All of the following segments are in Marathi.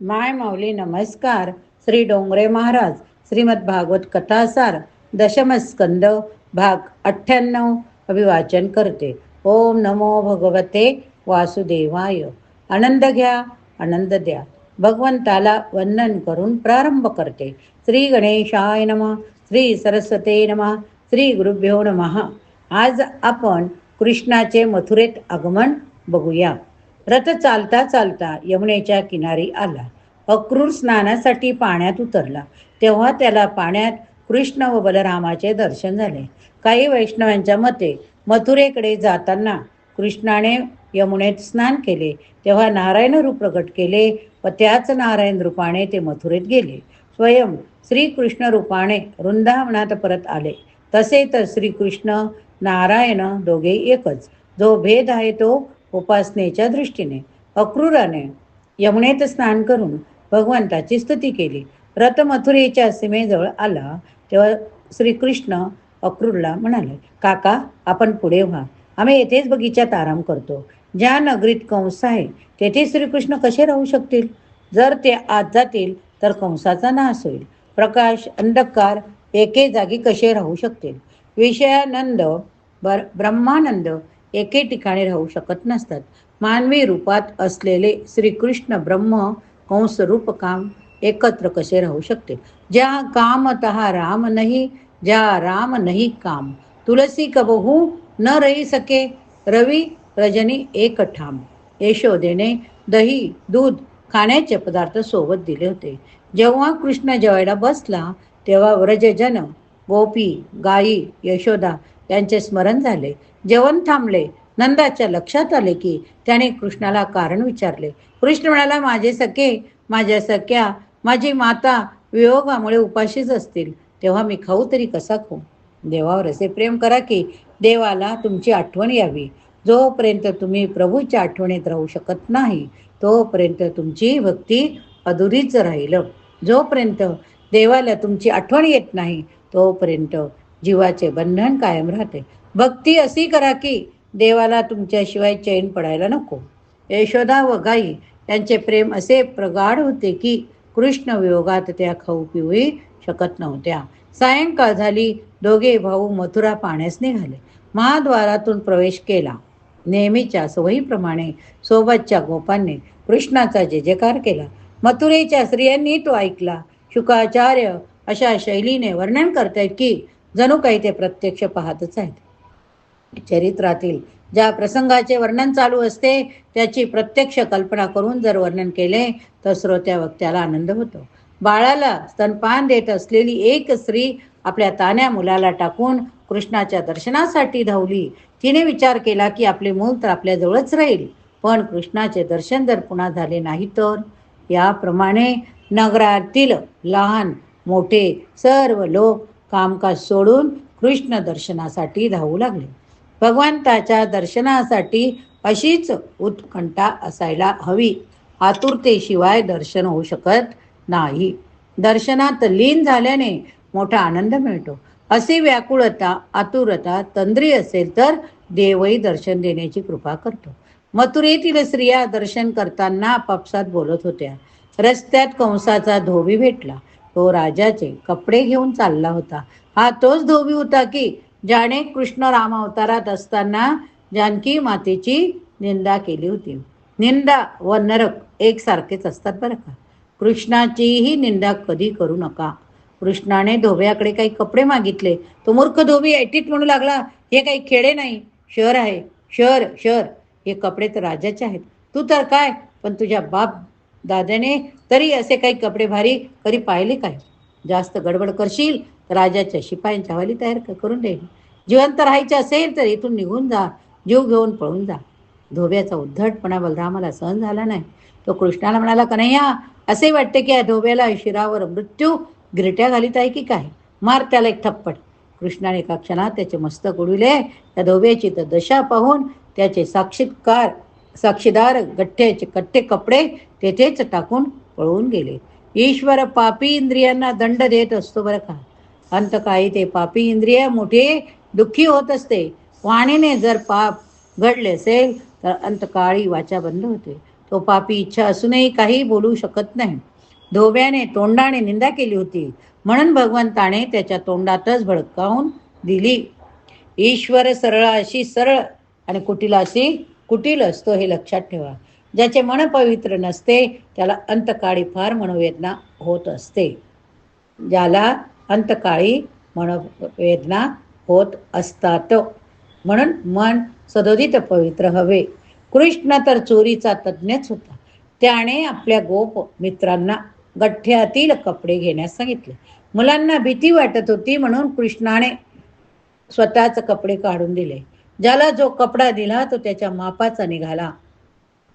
माय माऊली नमस्कार. श्री डोंगरे महाराज श्रीमद भागवत कथासार दशमस्कंद भाग अठ्ठ्याण्णव अभिवाचन करते. ओम नमो भगवते वासुदेवाय. आनंद घ्या आनंद द्या. भगवंताला वंदन करून प्रारंभ करते. श्री गणेशाय नम श्री सरस्वते नम श्री गुरुभ्यो नमः. आज आपण कृष्णाचे मथुरेत आगमन बघूया. रथ चालता चालता यमुनेच्या किनारी आला. अक्रूर स्नानासाठी पाण्यात उतरला. तेव्हा त्याला पाण्यात कृष्ण व बलरामाचे दर्शन झाले. काही वैष्णवांच्या मते मथुरेकडे जाताना कृष्णाने यमुनेत स्नान केले. तेव्हा नारायण रूप प्रकट केले व त्याच नारायण रूपाने ते मथुरेत गेले. स्वयं श्रीकृष्ण रूपाने वृंदावनात परत आले. तसे तर श्रीकृष्ण नारायण दोघे एकच. जो भेद आहे तो उपासनेच्या दृष्टीने अक्रूराने यमुनेत स्नान करून भगवंताची स्तुती केली. रथ मथुरेच्या सीमेजवळ आला तेव्हा श्रीकृष्ण अक्रूरला म्हणाले काका आपण पुढे व्हा. आम्ही येथेच बगीच्यात आराम करतो. ज्या नगरीत कंस आहे तेथे श्रीकृष्ण कसे राहू शकतील? जर ते आत जातील तर कंसाचा नाश होईल. प्रकाश अंधकार एके जागी कसे राहू शकतील? विषयानंद बर ब्रह्मानंद एके ठिकाणी राहू शकत नसतात. मानवी रूपात असलेले श्रीकृष्ण ब्रह्म कंस रूप काम एकत्र कसे राहू शकते? ज्या काम तहा राम नाही ज्या राम नाही काम. तुलसी कबहू न रही सके रवी रजनी एक ठाम. यशोदेने दही दूध खाण्याचे पदार्थ सोबत दिले होते. जेव्हा कृष्ण जेवायला बसला तेव्हा व्रजजन गोपी गाई यशोदा यांचे स्मरण झाले जेवण थांबले. नंदाच्या लक्षात आले की त्याने कृष्णाला कारण विचारले. कृष्ण म्हणाला माझे सखे माझ्या सख्या माझी माता वियोगामुळे उपाशीच असतील. तेव्हा मी खाऊ तरी कसा खाऊ? देवावर असे प्रेम करा की देवाला तुमची आठवण यावी. जोपर्यंत तुम्ही प्रभूच्या आठवणीत राहू शकत नाही तोपर्यंत तुमची भक्ती अधुरीच राहील. जोपर्यंत देवाला तुमची आठवण येत नाही तोपर्यंत जीवाचे बंधन कायम राहते. भक्ती अशी करा की देवाला तुमच्याशिवाय चैन पडायला नको. यशोदा व गाई त्यांचे प्रेम असे प्रगाढ होते की कृष्ण वियोगात त्या खाऊ पिऊही शकत नव्हत्या. सायंकाळ झाली दोघे भाऊ मथुरा पाण्यास निघाले महाद्वारातून प्रवेश केला. नेहमीच्या सवयीप्रमाणे सोबतच्या गोपांनी कृष्णाचा जे जयकार केला. मथुरेच्या स्त्रियांनी तो ऐकला. शुकाचार्य अशा शैलीने वर्णन करतायत की जणू काही ते प्रत्यक्ष पाहतच आहेत. चरित्रातील ज्या प्रसंगाचे वर्णन चालू असते त्याची प्रत्यक्ष कल्पना करून जर वर्णन केले तर श्रोत्या वक्त्याला आनंद होतो. बाळाला स्तनपान देत असलेली एक स्त्री आपल्या तान्या मुलाला टाकून कृष्णाच्या दर्शनासाठी धावली. तिने विचार केला की आपले मूल तर आपल्याजवळच राहील पण कृष्णाचे दर्शन जर पुन्हा झाले नाही तर? याप्रमाणे नगरातील लहान मोठे सर्व लोक कामकाज सोडून कृष्ण दर्शनासाठी धावू लागले. भगवंताच्या दर्शनासाठी अशीच उत्कंठा असायला हवी. आतुरतेशिवाय दर्शन होऊ शकत नाही. दर्शनात लीन झाल्याने मोठा आनंद मिळतो. अशी व्याकुळता आतुरता तंद्री असेल तर देवही दर्शन देण्याची कृपा करतो. मथुरेतील स्त्रिया दर्शन करताना आपापसात बोलत होत्या. रस्त्यात कंसाचा धोबी भेटला. तो राजाचे कपडे घेऊन चालला होता. हा तोच धोबी होता की ज्याने कृष्ण राम अवतारात असताना जानकी मातेची निंदा केली होती. निंदा व नरक एकसारखेच असतात बरं का. कृष्णाचीही निंदा कधी करू नका. कृष्णाने धोब्याकडे काही कपडे मागितले. तो मूर्ख धोबी ऐटीत म्हणू लागला हे काही खेडे नाही शहर आहे. शहर शहर. हे कपडे तर राजाचे आहेत. तू तर काय? पण तुझ्या बाप दादाने तरी असे काही कपडे भारी कधी पाहिले काय? जास्त गडबड करशील तर राजाच्या शिपायांच्या हवाली तयार करून देईल. जिवंत राहायचे असेल तर इथून निघून जा. जीव घेऊन पळून जा. धोब्याचा उद्धटपणा बलरामाला सहन झाला नाही. तो कृष्णाला म्हणाला कन्हैया असे वाटते की या धोब्याला शिरावर मृत्यू गिरट्या घालीत आहे की काय? मार त्याला एक थप्पट कृष्णाने एका क्षणात त्याचे मस्तक उडविले. त्या धोब्याची तर दशा पाहून त्याचे साक्षीकार साक्षीदार गठ्ठ्याचे कट्टे कपडे तेथेच टाकून पळून गेले. ईश्वर पापी इंद्रियांना दंड देत असतो बरं का? अंतकाळी ते पापी इंद्रिय मोठे दुःखी होत असते. वाणीने जर पाप घडले असेल तर अंतकाळी वाचा बंद होते. तो पापी इच्छा असूनही काही बोलू शकत नाही. धोब्याने तोंडाने निंदा केली होती. म्हणून भगवंताने त्याच्या तोंडातच भडकावून दिली. ईश्वर सरळ अशी सरळ आणि कुटील अशी कुटील असतो हे लक्षात ठेवा. ज्याचे मन पवित्र नसते त्याला अंतकाळी फार मनोवेदना होत असते. ज्याला अंतकाळी मनोवेदना होत असतात. म्हणून मन सदोदित पवित्र हवे. कृष्ण तर चोरीचा तज्ज्ञच होता. त्याने आपल्या गोप मित्रांना गठ्ठ्यातील कपडे घेण्यास सांगितले. मुलांना भीती वाटत होती म्हणून कृष्णाने स्वतःच कपडे काढून दिले. ज्याला जो कपडा दिला तो त्याच्या मापाचा निघाला.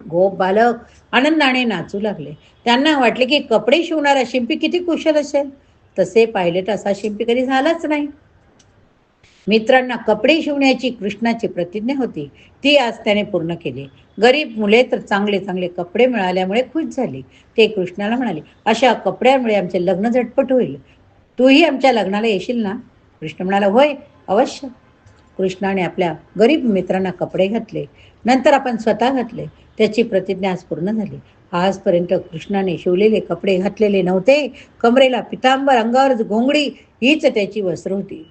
गोप बालक आनंदाने नाचू लागले. त्यांना वाटले की कपडे शिवणारा शिंपी किती कुशल असेल. तसे पाहिले तर असा शिंपी कधी झालाच नाही. मित्रांना कपडे शिवण्याची कृष्णाची प्रतिज्ञा होती. ती आज त्याने पूर्ण केली. गरीब मुले तर चांगले चांगले कपडे मिळाल्यामुळे खुश झाली. ते कृष्णाला म्हणाले अशा कपड्यामुळे आमचे लग्न झटपट होईल. तूही आमच्या लग्नाला येशील ना? कृष्ण म्हणाला होय अवश्य. कृष्णाने आपल्या गरीब मित्रांना कपडे घातले. नंतर आपण स्वतः घातले. त्याची प्रतिज्ञा आज पूर्ण झाली. आजपर्यंत कृष्णाने शिवलेले कपडे घातलेले नव्हते. कमरेला पितांबर अंगावर घोंगडी हीच त्याची वस्त्र होती.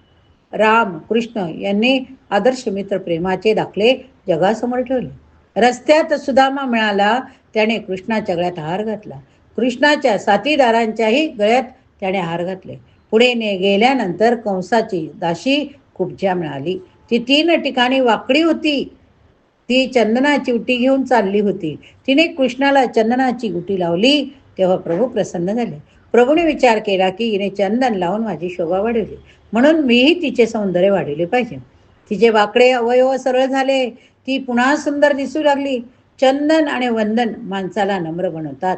राम कृष्ण यांनी आदर्श मित्र प्रेमाचे दाखले जगासमोर ठेवले. रस्त्यात सुदामा मिळाला. त्याने कृष्णाच्या गळ्यात हार घातला. कृष्णाच्या साथीदारांच्याही गळ्यात त्याने हार घातले. पुढे ने गेल्यानंतर कंसाची दाशी कुबज्या मिळाली. ती तीन ठिकाणी वाकडी होती. ती चंदनाची उटी घेऊन चालली होती. तिने कृष्णाला चंदनाची उटी लावली तेव्हा प्रभू प्रसन्न झाले. प्रभूने विचार केला की हिने चंदन लावून माझी शोभा वाढवली. म्हणून मीही तिचे सौंदर्य वाढवले पाहिजे. तिचे वाकडे अवयव सरळ झाले. ती पुन्हा सुंदर दिसू लागली. चंदन आणि वंदन माणसाला नम्र बनवतात.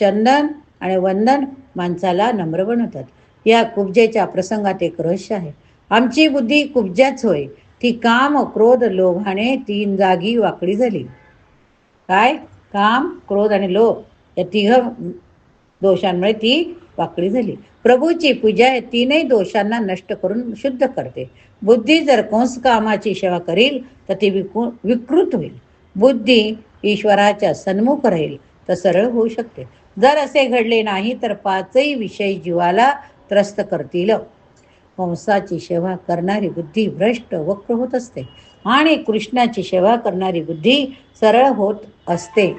चंदन आणि वंदन माणसाला नम्र बनवतात. या कुब्जेच्या प्रसंगात एक रहस्य आहे. आमची बुद्धी कुब्जाच होय. ती काम क्रोध लोभाने तीन जागी वाकडी झाली. काय? काम क्रोध आणि लोभ या तिघ दोषांमुळे ती वाकडी झाली. प्रभूची पूजा या तीनही दोषांना नष्ट करून शुद्ध करते. बुद्धी जर कंस कामाची सेवा करील तर ती विकू विकृत होईल. बुद्धी ईश्वराच्या सन्मुख राहील तर सरळ होऊ शकते. जर असे घडले नाही तर पाचही विषय जीवाला त्रस्त करतील. कंसाची सेवा करणारी बुद्धी भ्रष्ट वक्र होत असते. आणि कृष्णाची सेवा करणारी बुद्धी सरळ होत असते.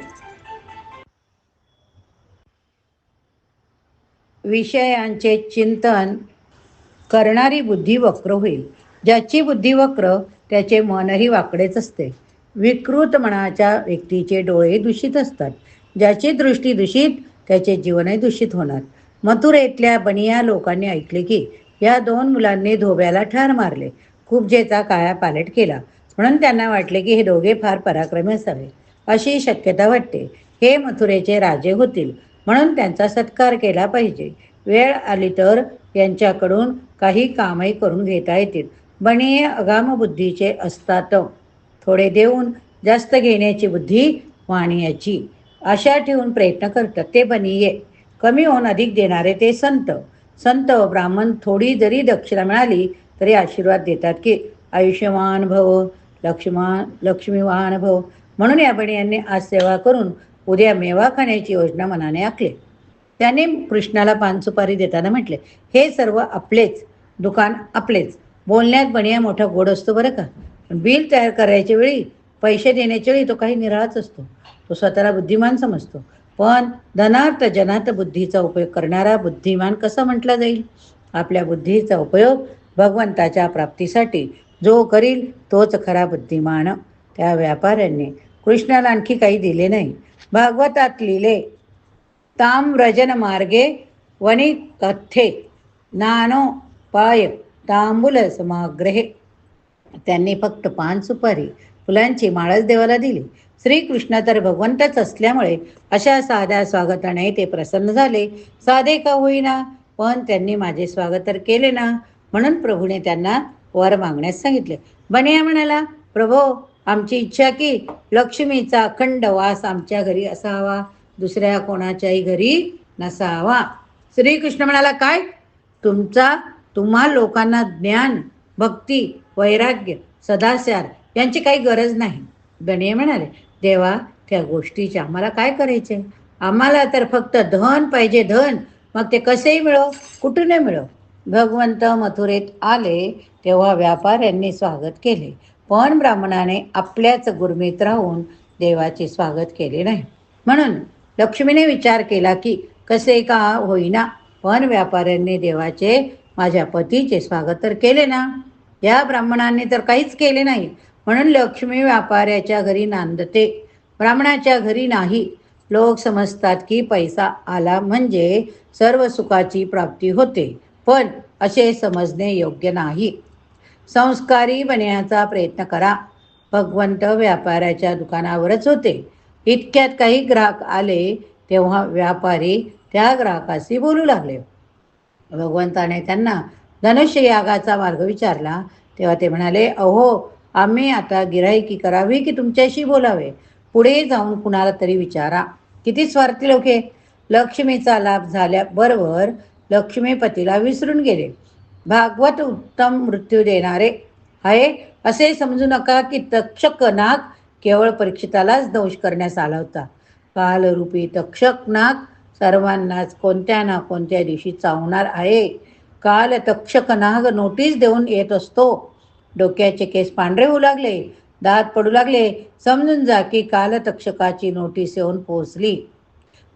विषयांचे चिंतन करणारी बुद्धी वक्र होईल. ज्याची बुद्धी वक्र त्याचे मनही वाकडेच असते. विकृत मनाच्या व्यक्तीचे डोळे दूषित असतात. ज्याची दृष्टी दूषित त्याचे जीवनही दूषित होणार. मथुरेतल्या बनिया लोकांनी ऐकले की या दोन मुलांनी धोब्याला ठार मारले. कुबजेचा काया पालट केला. म्हणून त्यांना वाटले की हे दोघे फार पराक्रमी असावे. अशी शक्यता वाटते. हे मथुरेचे राजे होतील. म्हणून त्यांचा सत्कार केला पाहिजे. वेळ आली तर यांच्याकडून काही कामही करून घेता येतील. बनिये अगाम बुद्धीचे असतात. थोडे देऊन जास्त घेण्याची बुद्धी वाणियाची. आशा ठेवून प्रयत्न करतात ते बनिये कमी होऊन अधिक देणारे ते संत. संत ब्राह्मण थोडी जरी दक्षिणा मिळाली तरी आशीर्वाद देतात की आयुष्यमान भव लक्ष्मान लक्ष्मीवान भव. म्हणून या यांनी आज सेवा करून उद्या मेवा खाण्याची योजना मनाने आखली. त्याने कृष्णाला पानसुपारी देताना म्हटले हे सर्व आपलेच दुकान आपलेच. बोलण्यात बनिया मोठा गोड असतो बरं का. पण बिल तयार करायच्या वेळी पैसे देण्याच्या वेळी तो काही निराळाच असतो. तो स्वतःला बुद्धिमान समजतो. पण धनार्थ जनार्थ बुद्धीचा उपयोग करणारा बुद्धिमान कसा म्हटला जाईल? आपल्या बुद्धीचा उपयोग भगवंताच्या प्राप्तीसाठी जो करील तोच खरा बुद्धिमान. त्या व्यापाऱ्यांनी कृष्णाला आणखी काही दिले नाही. भागवतात लिहिले ताम्रजन मार्गे वनी कथे नानो पाय तांबुल समाग्रहे. त्यांनी फक्त पान सुपारी फुलांची माळच देवाला दिली. श्रीकृष्ण तर भगवंतच असल्यामुळे अशा साध्या स्वागताने ते प्रसन्न झाले. साधे का होईना? पण त्यांनी माझे स्वागत तर केले ना. म्हणून प्रभूने त्यांना वर मागण्यास सांगितले. बनिया म्हणाला प्रभो आमची इच्छा की लक्ष्मीचा अखंड वास आमच्या घरी असावा. दुसऱ्या कोणाच्याही घरी नसावा. श्रीकृष्ण म्हणाला काय? तुमचा तुम्हा लोकांना ज्ञान भक्ती वैराग्य सदाचार यांची काही गरज नाही. गणिय म्हणाले देवा त्या गोष्टीचे आम्हाला काय करायचे? आम्हाला तर फक्त धन पाहिजे धन. मग ते कसेही मिळो कुठूनही मिळो? भगवंत मथुरेत आले तेव्हा व्यापाऱ्यांनी स्वागत केले. पण ब्राह्मणाने आपल्याच गुरमीत राहून देवाचे स्वागत केले नाही. म्हणून लक्ष्मीने विचार केला की कसे का होईना? पण व्यापाऱ्यांनी देवाचे माझ्या पतीचे स्वागत तर केले ना. या ब्राह्मणांनी तर काहीच केले नाही. म्हणून लक्ष्मी व्यापाऱ्याच्या घरी नांदते. ब्राह्मणाच्या घरी नाही. लोक समजतात की पैसा आला म्हणजे सर्व सुखाची प्राप्ती होते पण असे समजणे योग्य नाही. संस्कारी बनण्याचा प्रयत्न करा. भगवंत व्यापाऱ्याच्या दुकानावरच होते. इतक्यात काही ग्राहक आले तेव्हा व्यापारी त्या ग्राहकाशी बोलू लागले. भगवंताने त्यांना धनुष्य यागाचा मार्ग विचारला. तेव्हा ते म्हणाले अहो आम्ही आता गिराईकी करावी की तुमच्याशी बोलावे? पुढे जाऊन कुणाला तरी विचारा. किती स्वार्थी लोके. लक्ष्मीचा लाभ झाल्याबरोबर लक्ष्मीपतीला विसरून गेले. भागवत उत्तम मृत्यू देणारे आहे. असे समजू नका की तक्षक नाग केवळ परीक्षितालाच दंश करण्यास आला होता. कालरूपी तक्षक नाग सर्वांनाच कोणत्या ना कोणत्या दिवशी चावणार आहे? काल तक्षक नाग नोटीस देऊन येत असतो. डोक्याचे केस पांढरे होऊ लागले दात पडू लागले. समजून जा की कालतक्षकाची नोटीस येऊन पोहोचली.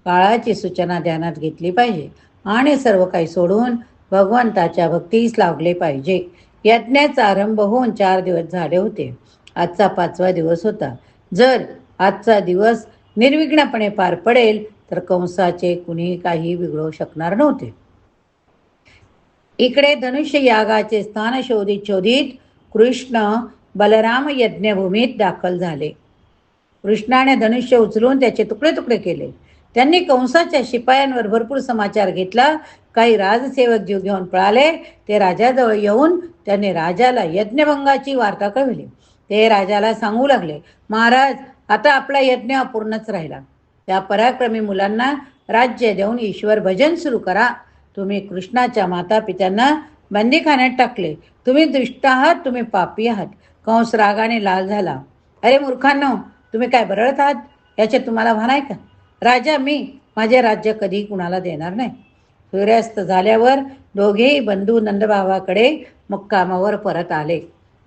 काळाची सूचना ध्यानात घेतली पाहिजे आणि सर्व काही सोडून भगवंताच्या भक्तीस लागले पाहिजे. यज्ञाचा आरंभ होऊन चार दिवस झाले होते. आजचा पाचवा दिवस होता. जर आजचा दिवस निर्विघ्नपणे पार पडेल तर कंसाचे कुणी काही बिघडवू शकणार नव्हते. इकडे धनुष्य यागाचे स्थान शोधित शोधित कृष्ण बलराम यज्ञभूमीत दाखल झाले. कृष्णाने धनुष्य उचलून त्याचे तुकडे तुकडे केले. त्यांनी कंसाच्या शिपायांवर भरपूर समाचार घेतला. काही राजसेवक जीव घेऊन पळाले. ते राजाजवळ येऊन त्यांनी राजाला यज्ञभंगाची वार्ता कळविली. ते राजाला सांगू लागले महाराज आता आपला यज्ञ अपूर्णच राहिला. त्या पराक्रमी मुलांना राज्य देऊन ईश्वर भजन सुरू करा. तुम्ही कृष्णाच्या माता पित्यांना बंदीखान्यात टाकले. तुम्ही दुष्ट आहात तुम्ही पापी आहात. कंस रागाने लाल झाला. अरे मूर्खांनो तुम्ही काय बरळत आहात? याचे तुम्हाला भान आहे का? राजा मी माझे राज्य कधी कुणाला देणार नाही? सूर्यास्त झाल्यावर दोघेही बंधू नंदबाबाकडे मुक्कामावर परत आले.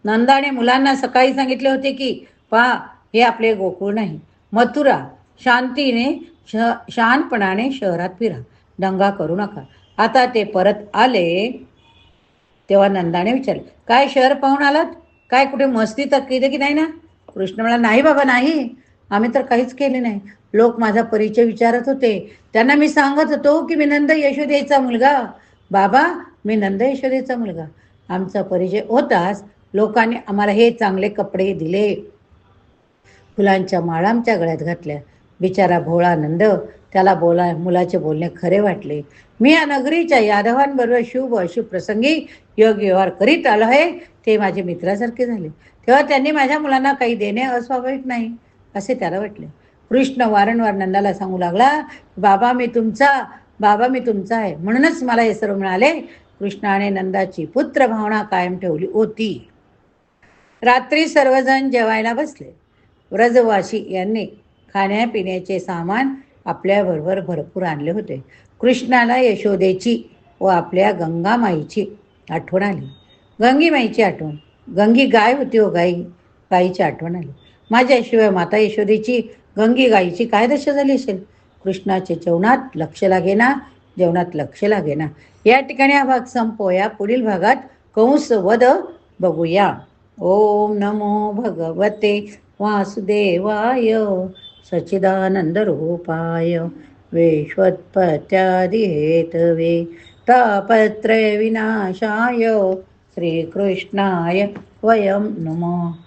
नंदाने मुलांना सकाळी सांगितले होते की पहा हे आपले गोकुळ नाही. मथुरा शांतीने श शहानपणाने शहरात फिरा. दंगा करू नका. आता ते परत आले तेव्हा नंदाने विचारले काय शहर पाहून आलात? काय कुठे मस्ती तर केली की नाही ना? कृष्ण म्हणा नाही बाबा नाही. आम्ही तर काहीच केले नाही. लोक माझा परिचय विचारत होते. त्यांना मी सांगत होतो की मी नंद यशोदेचा मुलगा. बाबा मी नंद यशोदेचा मुलगा. आमचा परिचय होताच लोकांनी आम्हाला हे चांगले कपडे दिले. फुलांच्या माळा आमच्या गळ्यात घातल्या. बिचारा भोळा नंद त्याला बोला मुलाचे बोलणे खरे वाटले. मी या नगरीच्या यादवांबरोबर शुभ अशुभ प्रसंगी योग व्यवहार करीत आलो आहे ते माझे मित्रासारखे झाले. तेव्हा त्यांनी माझ्या मुलांना काही देणे अस्वाभाविक नाही असे त्याला वाटले. कृष्ण वारंवार नंदाला सांगू लागला बाबा मी तुमचा बाबा मी तुमचा आहे. म्हणूनच मला हे सर्व मिळाले. कृष्णाने नंदाची पुत्र भावना कायम ठेवली होती. रात्री सर्वजण जेवायला बसले. व्रजवासी यांनी खाण्यापिण्याचे सामान आपल्याबरोबर भरपूर आणले होते. कृष्णाला यशोदेची व आपल्या गंगामाईची आठवण आली. गंगीमाईची आठवण गंगी गाय होती हो गाई गाईची आठवण आली. माझ्याशिवाय माता यशोदेची गंगी गाईची काय दशा झाली असेल? कृष्णाचे जेवणात लक्ष लागेना जेवणात लक्ष लागेना. या ठिकाणी हा भाग संपवूया. पुढील भागात कंस वध बघूया. ओम नमो भगवते वासुदेवाय. सच्चिदानन्दरूपाय विश्वत्पत्यादिहेतवे तापत्रयविनाशाय श्रीकृष्णाय वयं नमः